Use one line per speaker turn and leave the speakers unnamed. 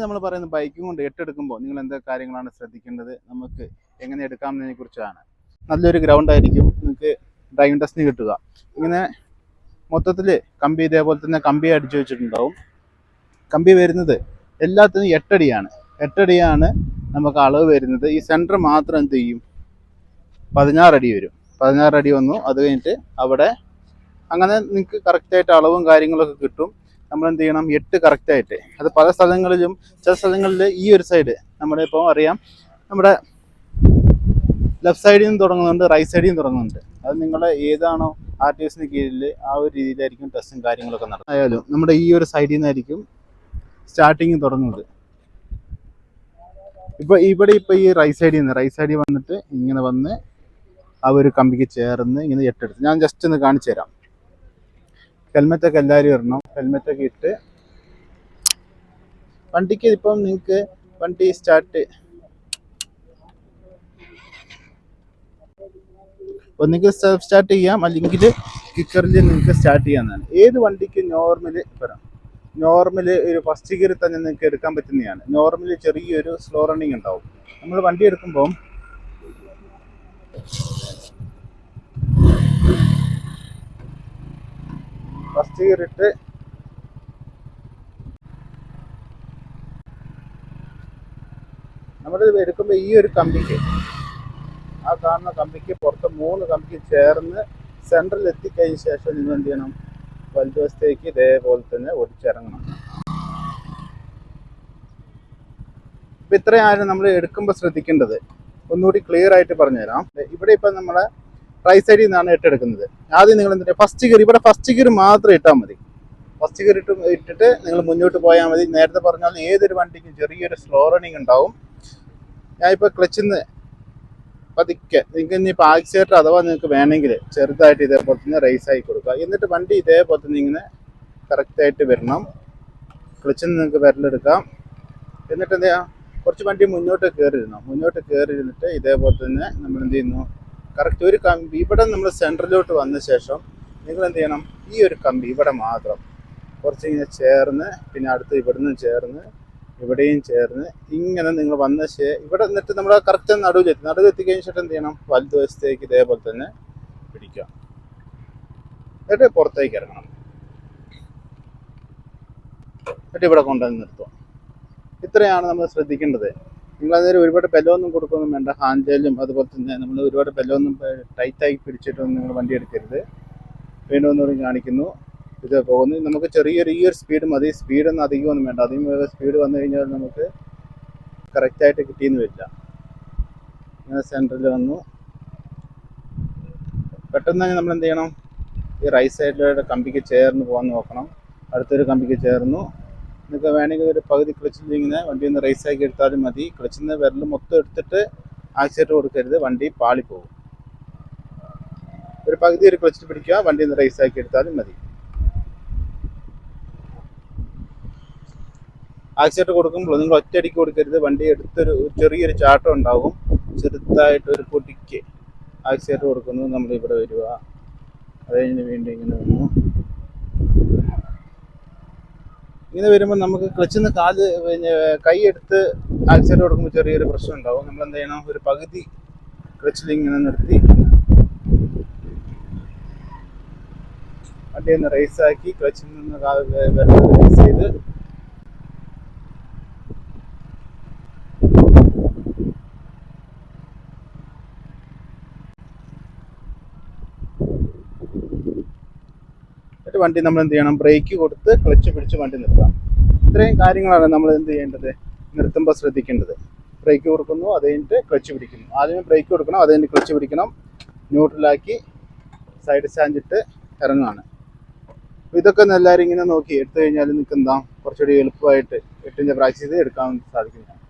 നമ്മൾ പറയുന്ന ബൈക്കും കൊണ്ട് എട്ടെടുക്കുമ്പോൾ നിങ്ങൾ എന്തൊക്കെ കാര്യങ്ങളാണ് ശ്രദ്ധിക്കേണ്ടത്? നമുക്ക് എങ്ങനെ എടുക്കാമെന്നതിനെ കുറിച്ചാണ്. നല്ലൊരു ഗ്രൗണ്ട് ആയിരിക്കും നിങ്ങൾക്ക് ഡ്രൈവിംഗ് ടെസ്റ്റിന് കിട്ടുക. ഇങ്ങനെ മൊത്തത്തിൽ കമ്പി ഇതേപോലെ തന്നെ കമ്പി അടിച്ചു വെച്ചിട്ടുണ്ടാവും. കമ്പി വരുന്നത് എല്ലാത്തിനും എട്ടടിയാണ്. എട്ടടിയാണ് നമുക്ക് അളവ് വരുന്നത്. ഈ സെന്റർ മാത്രം എന്ത് ചെയ്യും? പതിനാറടി വരും. പതിനാറടി വന്നു. അത് കഴിഞ്ഞിട്ട് അവിടെ അങ്ങനെ നിങ്ങൾക്ക് കറക്റ്റായിട്ട് അളവും കാര്യങ്ങളൊക്കെ കിട്ടും. നമ്മൾ എന്ത് ചെയ്യണം എട്ട് കറക്റ്റായിട്ട് അത് പല സ്ഥലങ്ങളിലും ചില സ്ഥലങ്ങളിൽ ഈ ഒരു സൈഡ് നമ്മുടെ ഇപ്പോൾ അറിയാം. നമ്മുടെ ലെഫ്റ്റ് സൈഡിൽ നിന്ന് തുടങ്ങുന്നുണ്ട് റൈറ്റ് സൈഡിൽ നിന്ന് തുടങ്ങുന്നുണ്ട്. അത് നിങ്ങളുടെ ഏതാണോ ആർ ടി എസിന് കീഴിൽ ആ ഒരു രീതിയിലായിരിക്കും ടെസ്റ്റും കാര്യങ്ങളൊക്കെ നടത്തുന്നത് ആയാലും നമ്മുടെ ഈ ഒരു സൈഡിൽ നിന്നായിരിക്കും സ്റ്റാർട്ടിങ് തുടങ്ങുന്നത്. ഇപ്പോൾ ഇവിടെ ഇപ്പോൾ ഈ റൈറ്റ് സൈഡിൽ നിന്ന് റൈറ്റ് സൈഡിൽ വന്നിട്ട് ഇങ്ങനെ വന്ന് ആ ഒരു കമ്പിക്ക് ചേർന്ന് ഇങ്ങനെ എട്ടെടുത്ത്. ഞാൻ ജസ്റ്റ് ഒന്ന് കാണിച്ചു തരാം ഹെൽമെറ്റൊക്കെ എല്ലാവരും ഇടണം. ഹെൽമെറ്റൊക്കെ ഇട്ട് വണ്ടിക്ക് ഇപ്പം നിങ്ങൾക്ക് വണ്ടി സ്റ്റാർട്ട് ഒന്നുകിൽ സെൽഫ് സ്റ്റാർട്ട് ചെയ്യാം. അല്ലെങ്കിൽ കിക്കറിൽ നിങ്ങൾക്ക് സ്റ്റാർട്ട് ചെയ്യാവുന്നതാണ്. ഏത് വണ്ടിക്ക് നോർമൽ പറയാം നോർമൽ ഒരു ഫസ്റ്റ് ഗിയർ തന്നെ നിങ്ങൾക്ക് എടുക്കാൻ പറ്റുന്നതാണ്. നോർമൽ ചെറിയൊരു സ്ലോ റണ്ണിങ് ഉണ്ടാവും. നമ്മൾ വണ്ടി എടുക്കുമ്പോൾ ഫസ്റ്റ് ഗിയർ നമ്മൾ എടുക്കുമ്പോൾ ഈ ഒരു കമ്പിക്ക് ആ കാണുന്ന കമ്പിക്ക് പുറത്ത് മൂന്ന് കമ്പിക്ക് ചേർന്ന് സെൻട്രൽ എത്തിക്കഴിഞ്ഞ ശേഷം നിങ്ങൾ എന്ത് ചെയ്യണം? വലതുവശത്തേക്ക് ഇതേപോലെ തന്നെ ഒടിച്ചിറങ്ങണം ഇപ്പം ഇത്രയാണ് നമ്മൾ എടുക്കുമ്പോൾ ശ്രദ്ധിക്കേണ്ടത്. ഒന്നുകൂടി ക്ലിയർ ആയിട്ട് പറഞ്ഞുതരാം. ഇവിടെ ഇപ്പം നമ്മളെ റൈറ്റ് സൈഡിൽ നിന്നാണ് ഇട്ടെടുക്കുന്നത്. ആദ്യം നിങ്ങൾ എന്തിനാ? ഫസ്റ്റ് ഗിയർ ഇവിടെ ഫസ്റ്റ് ഗിയർ മാത്രം ഇട്ടാൽ മതി. ഫസ്റ്റ് ഗിയർ ഇട്ട് ഇട്ടിട്ട് നിങ്ങൾ മുന്നോട്ട് പോയാൽ മതി. നേരത്തെ പറഞ്ഞാൽ ഏതൊരു വണ്ടിക്കും ചെറിയൊരു സ്ലോ റണ്ണിങ് ഉണ്ടാവും. ഞാനിപ്പോൾ ക്ലച്ചിൽ നിന്ന് പതുക്കെ നിങ്ങൾക്ക് ഇനിയിപ്പോൾ ആക്സിലേറ്റർ അഥവാ നിങ്ങൾക്ക് വേണമെങ്കിൽ ചെറുതായിട്ട് ഇതേപോലെ തന്നെ റേസ് ആയി കൊടുക്കുക. എന്നിട്ട് വണ്ടി ഇതേപോലെ തന്നെ ഇങ്ങനെ കറക്റ്റായിട്ട് വരണം. ക്ലച്ചിൽ നിന്ന് നിങ്ങൾക്ക് വിരലെടുക്കാം എന്നിട്ട് എന്താ കുറച്ച് വണ്ടി മുന്നോട്ട് കയറിയിരുന്നു മുന്നോട്ട് കയറിയിരുന്നിട്ട് ഇതേപോലെ തന്നെ നമ്മൾ എന്ത് ചെയ്യുന്നു? കറക്റ്റ് ഒരു കമ്പി ഇവിടെ നമ്മൾ സെന്ററിലോട്ട് വന്ന ശേഷം നിങ്ങൾ എന്ത് ചെയ്യണം? ഈ ഒരു കമ്പി ഇവിടെ മാത്രം. കുറച്ച് ഇങ്ങനെ ചേർന്ന് പിന്നെ അടുത്ത് ഇവിടുന്ന് ചേർന്ന് ഇവിടെയും ചേർന്ന് ഇങ്ങനെ നിങ്ങൾ വന്ന ശേ ഇവിടെ എന്നിട്ട് നമ്മൾ കറക്റ്റ് നടുവിലെത്തി നടുവിലെത്തി കഴിഞ്ഞ ശേഷം എന്ത് ചെയ്യണം? വലതുവശത്തേക്ക് ഇതേപോലെ തന്നെ പിടിക്കാം എന്നിട്ട് പുറത്തേക്ക് ഇറങ്ങണം. എന്നിട്ട് ഇവിടെ കൊണ്ടുവന്ന് നിർത്തുക. ഇത്രയാണ് നമ്മൾ ശ്രദ്ധിക്കേണ്ടത്. അതിന് ഒരുപാട് ബലമൊന്നും കൊടുക്കൊന്നും വേണ്ട. ഹാൻഡിലും അതുപോലെ തന്നെ നമ്മൾ ഒരുപാട് ബലമൊന്നും ടൈറ്റായി പിടിച്ചിട്ടൊന്നും നിങ്ങൾ വണ്ടി എടുക്കരുത്. വീണ്ടും ഒന്നുകൂടി കാണിക്കുന്നു. ഇത് പോകുന്നു. നമുക്ക് ചെറിയൊരു ഈ ഒരു സ്പീഡ് മതി. സ്പീഡൊന്നും അധികമൊന്നും വേണ്ട. അധികം സ്പീഡ് വന്നു കഴിഞ്ഞാൽ നമുക്ക് കറക്റ്റായിട്ട് കിട്ടിയെന്ന് വരില്ല. ഇങ്ങനെ സെന്ററിൽ വന്നു. പെട്ടെന്ന് തന്നെ നമ്മൾ എന്ത് ചെയ്യണം? ഈ റൈറ്റ് സൈഡിലൂടെ കമ്പിക്ക് ചേർന്ന് പോകാൻ നോക്കണം. അടുത്തൊരു കമ്പിക്ക് ചേർന്നു. നിങ്ങൾക്ക് വേണമെങ്കിൽ ഒരു പകുതി ക്ലച്ചിൽ ഇങ്ങനെ വണ്ടി ഒന്ന് റേസ് ആക്കി എടുത്താലും മതി. ക്ലച്ചിൽ നിന്ന് വിരൽ മൊത്തം എടുത്തിട്ട് ആക്സിഡന്റ് കൊടുക്കരുത്. വണ്ടി പാളിപ്പോകും ഒരു പകുതി ഒരു ക്ലച്ചിൽ പിടിക്കുക. വണ്ടി ഒന്ന് റേസ് ആക്കി എടുത്താലും മതി. ആക്സിഡന്റ് കൊടുക്കുമ്പോൾ നിങ്ങൾ ഒറ്റയടിക്ക് കൊടുക്കരുത്. വണ്ടി എടുത്തൊരു ചെറിയൊരു ചാട്ടം ഉണ്ടാവും ചെറുതായിട്ട് ഒരു പൊടിക്ക് ആക്സിഡന്റ് കൊടുക്കുന്നു. നമ്മളിവിടെ വരിക. അത് കഴിഞ്ഞ് വീണ്ടും ഇങ്ങനെ വന്നു. ഇങ്ങനെ വരുമ്പോൾ നമുക്ക് ക്ലച്ചിൽ നിന്ന് കാൽ പിന്നെ കൈ എടുത്ത് ആക്സിഡന്റ് കൊടുക്കുമ്പോൾ ചെറിയൊരു പ്രശ്നം ഉണ്ടാവും നമ്മൾ എന്ത് ചെയ്യണം? ഒരു പകുതി ക്ലച്ചിൽ ഇങ്ങനെ നിർത്തി വണ്ടി ഒന്ന് റേസ് ആക്കി ക്ലച്ചിൽ നിന്ന് റേസ് ചെയ്ത് എന്നിട്ട് വണ്ടി നമ്മൾ എന്ത് ചെയ്യണം ബ്രേക്ക് കൊടുത്ത് ക്ലച്ച് പിടിച്ച് വണ്ടി നിർത്താം. ഇത്രയും കാര്യങ്ങളാണ് നമ്മൾ എന്ത് ചെയ്യേണ്ടത്? നിർത്തുമ്പോൾ ശ്രദ്ധിക്കേണ്ടത്. ബ്രേക്ക് കൊടുക്കുന്നു അത് കഴിഞ്ഞിട്ട് ക്ലച്ച് പിടിക്കുന്നു. ആദ്യമേ ബ്രേക്ക് കൊടുക്കണം അത് ക്ലച്ച് പിടിക്കണം. ന്യൂട്രലാക്കി സൈഡ് സ്റ്റാൻഡിട്ട് ഇറങ്ങുകയാണ് ഇതൊക്കെ എല്ലാവരും ഇങ്ങനെ നോക്കി. എടുത്തു കഴിഞ്ഞാൽ നിൽക്കുന്ന കുറച്ചുകൂടി എളുപ്പമായിട്ട് എട്ടിന്റെ പ്രാക്ടീസ് ചെയ്ത് എടുക്കാൻ സാധിക്കുന്നതാണ്